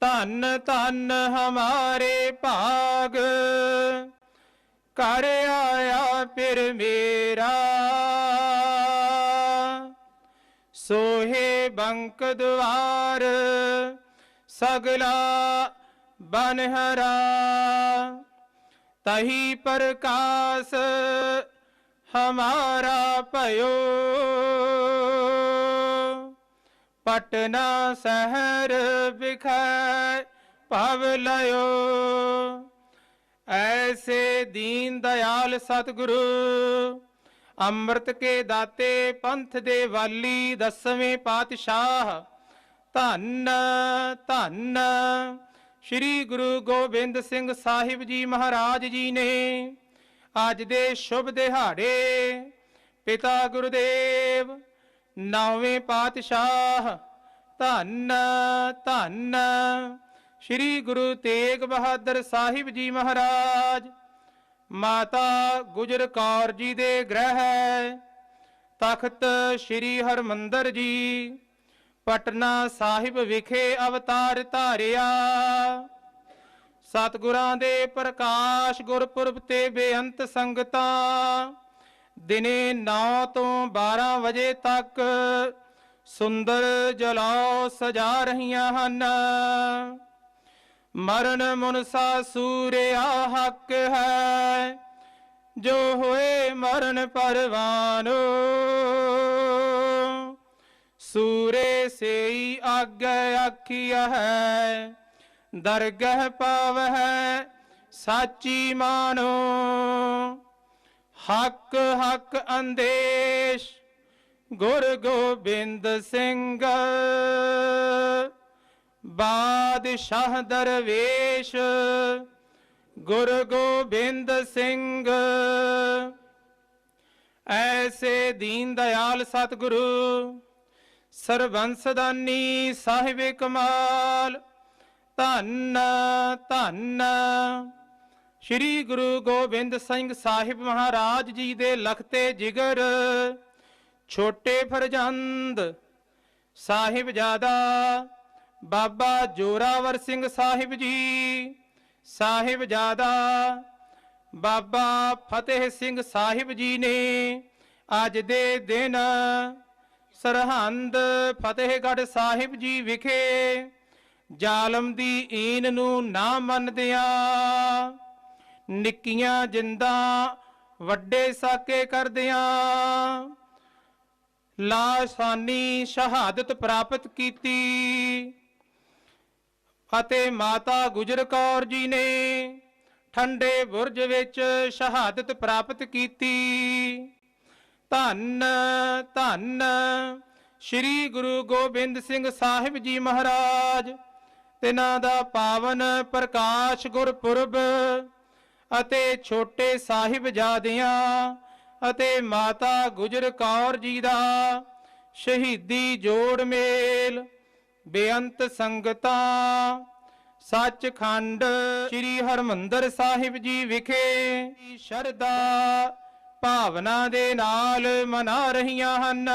ਧੰਨ ਧੰਨ ਹਮਾਰੇ ਭਾਗ। ਕਰ ਆਇਆ ਫਿਰ ਮੇਰਾ। ਸੋਹੇ ਬੰਕ ਦੁਆਰ ਸਗਲਾ ਬਨਹਰਾ। ਤਹੀ ਪ੍ਰਕਾਸ਼ ਹਮਾਰਾ ਭਇਓ। ਪਟਨਾ ਸ਼ਹਿਰ ਵਿਖੈ ਭਵ ਲਿਓ ਐਸੇ ਦੀਨ ਦਇਆਲ ਸਤਿਗੁਰੂ, ਅੰਮ੍ਰਿਤ ਕੇ ਦਾਤੇ ਪੰਥ ਦੇ ਵਾਲੀ ਦਸਵੇਂ ਪਾਤਸ਼ਾਹ। ਧੰਨ ਧੰਨ ਸ੍ਰੀ ਗੁਰੂ ਗੋਬਿੰਦ ਸਿੰਘ ਸਾਹਿਬ ਜੀ ਮਹਾਰਾਜ ਜੀ ਨੇ ਅੱਜ ਦੇ ਸ਼ੁਭ ਦਿਹਾੜੇ ਪਿਤਾ ਗੁਰਦੇਵ, ਨੌਵੇਂ ਪਾਤਸ਼ਾਹ ਧੰਨ ਧੰਨ। ਸ੍ਰੀ ਗੁਰੂ ਤੇਗ ਬਹਾਦਰ ਸਾਹਿਬ ਜੀ ਮਹਾਰਾਜ। ਮਾਤਾ ਗੁਜਰ ਕੌਰ ਜੀ ਦੇ ਗ੍ਰਹਿ। ਤਖਤ ਸ੍ਰੀ ਹਰਮੰਦਰ ਜੀ। ਪਟਨਾ ਸਾਹਿਬ ਵਿਖੇ ਅਵਤਾਰ ਧਾਰਿਆ। ਸਤਿਗੁਰਾਂ ਦੇ ਪ੍ਰਕਾਸ਼ ਗੁਰਪੁਰਬ ਤੇ ਬੇਅੰਤ ਸੰਗਤਾਂ। ਦਿਨੇ 9 ਤੋਂ 12 ਵਜੇ ਤੱਕ ਸੁੰਦਰ ਜਲਾਉ ਸਜਾ ਰਹੀਆਂ ਹਨ। ਮਰਨ ਮੁਨਸਾ ਸੂਰਿਆ ਹੱਕ ਹੈ। ਜੋ ਹੋਏ ਮਰਨ ਪਰਵਾਨੋ, ਸੂਰੇ ਸੇਈ ਆਗੇ ਆਖਿਆ ਹੈ। ਦਰਗਹ ਪਾਵਹਿ ਸਾਚੀ ਮਾਨੋ, ਹੱਕ ਹੱਕ ਅੰਦੇਸ਼ ਗੁਰ ਗੋਬਿੰਦ ਸਿੰਘ। ਬਾਦਸ਼ਾਹ ਦਰਵੇਸ਼, ਗੁਰ ਗੋਬਿੰਦ ਸਿੰਘ। ਐਸੇ ਦੀਨ ਦਇਆਲ ਸਤਿਗੁਰੂ, ਸਰਬੰਸਦਾਨੀ ਸਾਹਿਬ ਕਮਾਲ। ਧੰਨ ਧੰਨ। ਸ੍ਰੀ ਗੁਰੂ ਗੋਬਿੰਦ ਸਿੰਘ ਸਾਹਿਬ ਮਹਾਰਾਜ ਜੀ ਦੇ ਲਖਤੇ ਜਿਗਰ ਛੋਟੇ ਫਰਜ਼ੰਦ ਸਾਹਿਬਜ਼ਾਦਾ ਬਾਬਾ ਜੋਰਾਵਰ ਸਿੰਘ ਸਾਹਿਬ ਜੀ ਸਾਹਿਬਜ਼ਾਦਾ ਬਾਬਾ ਫਤਿਹ ਸਿੰਘ ਸਾਹਿਬ ਜੀ ਨੇ ਅੱਜ ਦੇ ਦਿਨ ਸਰਹੰਦ ਫਤਿਹਗੜ੍ਹ ਸਾਹਿਬ ਜੀ ਵਿਖੇ ਜ਼ਾਲਮ ਦੀ ਈਨ ਨੂੰ ਨਾ ਮੰਨਦਿਆਂ ਨਿੱਕੀਆਂ ਜਿੰਦਾ ਵੱਡੇ ਸਾਕੇ ਕਰਦਿਆਂ ਲਾਸਾਨੀ ਸ਼ਹਾਦਤ ਪ੍ਰਾਪਤ ਕੀਤੀ। ਅਤੇ ਮਾਤਾ ਗੁਜਰ ਕੌਰ ਜੀ ਨੇ ਠੰਡੇ ਬੁਰਜ ਵਿੱਚ ਸ਼ਹਾਦਤ ਪ੍ਰਾਪਤ ਕੀਤੀ। ਧੰਨ ਧੰਨ ਸ੍ਰੀ ਗੁਰੂ ਗੋਬਿੰਦ ਸਿੰਘ ਸਾਹਿਬ ਜੀ ਮਹਾਰਾਜ, ਤਿਨਾਂ ਦਾ ਪਾਵਨ ਪ੍ਰਕਾਸ਼ ਗੁਰਪੁਰਬ ਅਤੇ ਛੋਟੇ ਸਾਹਿਬਜ਼ਾਦਿਆਂ ਅਤੇ ਮਾਤਾ ਗੁਜਰ ਕੌਰ ਜੀ ਦਾ ਸ਼ਹੀਦੀ ਜੋੜ ਮੇਲ। ਬੇਅੰਤ ਸੰਗਤਾਂ, ਸੱਚਖੰਡ ਸ੍ਰੀ ਹਰਮੰਦਰ ਸਾਹਿਬ ਜੀ ਵਿਖੇ ਸ਼ਰਧਾ ਭਾਵਨਾ ਦੇ ਨਾਲ ਮਨਾ ਰਹੀਆਂ ਹਨ।